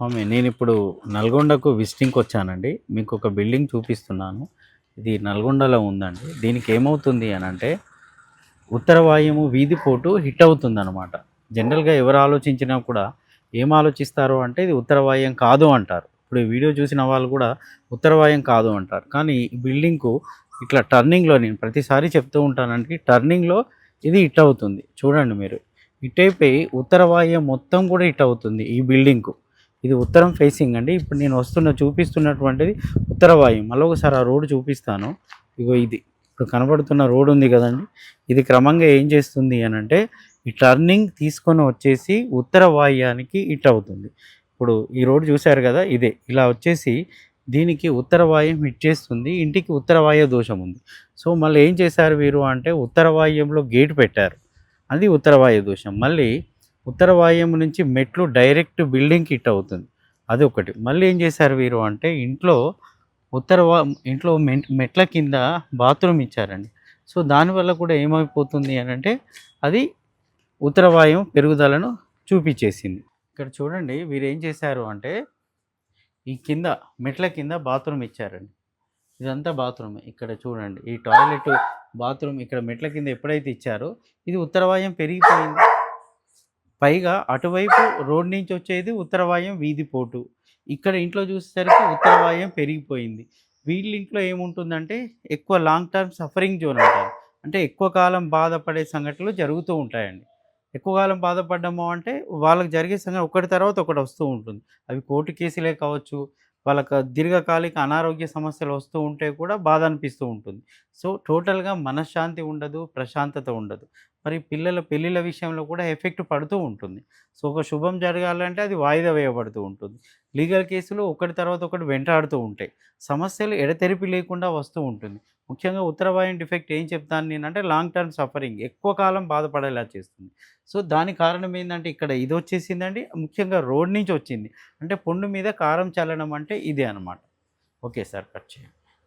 స్వామి నేను ఇప్పుడు నల్గొండకు విజిటింగ్కి వచ్చానండి. మీకు ఒక బిల్డింగ్ చూపిస్తున్నాను. ఇది నల్గొండలో ఉందండి. దీనికి ఏమవుతుంది అని అంటే ఉత్తర వీధి పోటు హిట్ అవుతుంది అనమాట జనరల్గా ఎవరు ఆలోచించినా కూడా ఏం ఆలోచిస్తారు అంటే ఇది ఉత్తరవాయం కాదు అంటారు. ఇప్పుడు ఈ వీడియో చూసిన వాళ్ళు కూడా ఉత్తరవాయం కాదు అంటారు. కానీ ఈ బిల్డింగ్కు ఇట్లా టర్నింగ్లో నేను ప్రతిసారి చెప్తూ ఉంటానంటే టర్నింగ్లో ఇది హిట్ అవుతుంది. చూడండి మీరు. హిట్ అయిపోయి ఉత్తర మొత్తం కూడా హిట్ అవుతుంది ఈ బిల్డింగ్కు. ఇది ఉత్తరం ఫేసింగ్ అండి. ఇప్పుడు నేను వస్తున్న చూపిస్తున్నటువంటిది ఉత్తర వాయుం మళ్ళీ ఒకసారి ఆ రోడ్డు చూపిస్తాను. ఇగో ఇది. ఇప్పుడు కనబడుతున్న రోడ్ ఉంది కదండి. ఇది క్రమంగా ఏం చేస్తుంది అని అంటే ఈ టర్నింగ్ తీసుకొని వచ్చేసి ఉత్తర వాయుయానికి ఇట్ అవుతుంది. ఇప్పుడు ఈ రోడ్ చూశారు కదా ఇదే. ఇలా వచ్చేసి దీనికి ఉత్తర వాయుం హిట్ చేస్తుంది. ఇంటికి ఉత్తర వాయు దోషం ఉంది. సో మళ్ళీ ఏం చేశారు వీరు అంటే ఉత్తర వాయుంలో గేట్ పెట్టారు. అది ఉత్తర వాయు దోషం. మళ్ళీ ఉత్తర వాయువు నుంచి మెట్లు డైరెక్ట్ బిల్డింగ్కి హిట్ అవుతుంది. అది ఒకటి. మళ్ళీ ఏం చేశారు వీరు అంటే ఇంట్లో ఉత్తర వా ఇంట్లో మెట్ల కింద బాత్రూమ్ ఇచ్చారండి. సో దానివల్ల కూడా ఏమైపోతుంది అని అంటే అది ఉత్తర వాయువు పెరుగుదలను చూపించేసింది. ఇక్కడ చూడండి వీరు ఏం చేశారు అంటే ఈ కింద మెట్ల కింద బాత్రూమ్ ఇచ్చారండి. ఇదంతా బాత్రూమ్. ఇక్కడ చూడండి ఈ టాయిలెట్ బాత్రూమ్ ఇక్కడ మెట్ల కింద ఎప్పుడైతే ఇచ్చారో ఇది ఉత్తరవాయం పెరిగిపోయింది. పైగా అటువైపు రోడ్ నుంచి వచ్చేది ఉత్తరవాయం వీధి పోటు. ఇక్కడ ఇంట్లో చూసేసరికి ఉత్తరవాయం పెరిగిపోయింది. వీళ్ళ ఇంట్లో ఏముంటుందంటే ఎక్కువ లాంగ్ టర్మ్ సఫరింగ్ జోన్ అంటారు. అంటే ఎక్కువ కాలం బాధపడే సంఘటనలు జరుగుతూ ఉంటాయండి. ఎక్కువ కాలం బాధపడ్డము అంటే వాళ్ళకి జరిగే సంఘటన ఒకటి తర్వాత ఒకటి వస్తూ ఉంటుంది. అవి కోర్టు కేసులే కావచ్చు వాళ్ళకు దీర్ఘకాలిక అనారోగ్య సమస్యలు వస్తూ ఉంటే కూడా బాధ అనిపిస్తూ ఉంటుంది. సో టోటల్గా మనశ్శాంతి ఉండదు ప్రశాంతత ఉండదు. మరి పిల్లల పెళ్ళిళ్ళ విషయంలో కూడా ఎఫెక్ట్ పడుతూ ఉంటుంది. సో ఒక శుభం జరగాలంటే అది వాయిదా వేయబడుతూ ఉంటుంది. లీగల్ కేసులు ఒకటి తర్వాత ఒకటి వెంటాడుతూ ఉంటాయి. సమస్యలు ఎడతెరిపి లేకుండా వస్తూ ఉంటుంది. ముఖ్యంగా ఉత్తరవాయం డిఫెక్ట్ ఏం చెప్తాను నేనంటే లాంగ్ టర్మ్ సఫరింగ్ ఎక్కువ కాలం బాధపడేలా చేస్తుంది. సో దాని కారణం ఏంటంటే ఇక్కడ ఇది వచ్చేసిందండి ముఖ్యంగా రోడ్ నుంచి వచ్చింది. అంటే పొండు మీద కారం చల్లడం అంటే ఇదే అనమాట ఓకే సార్ కట్ చేయండి.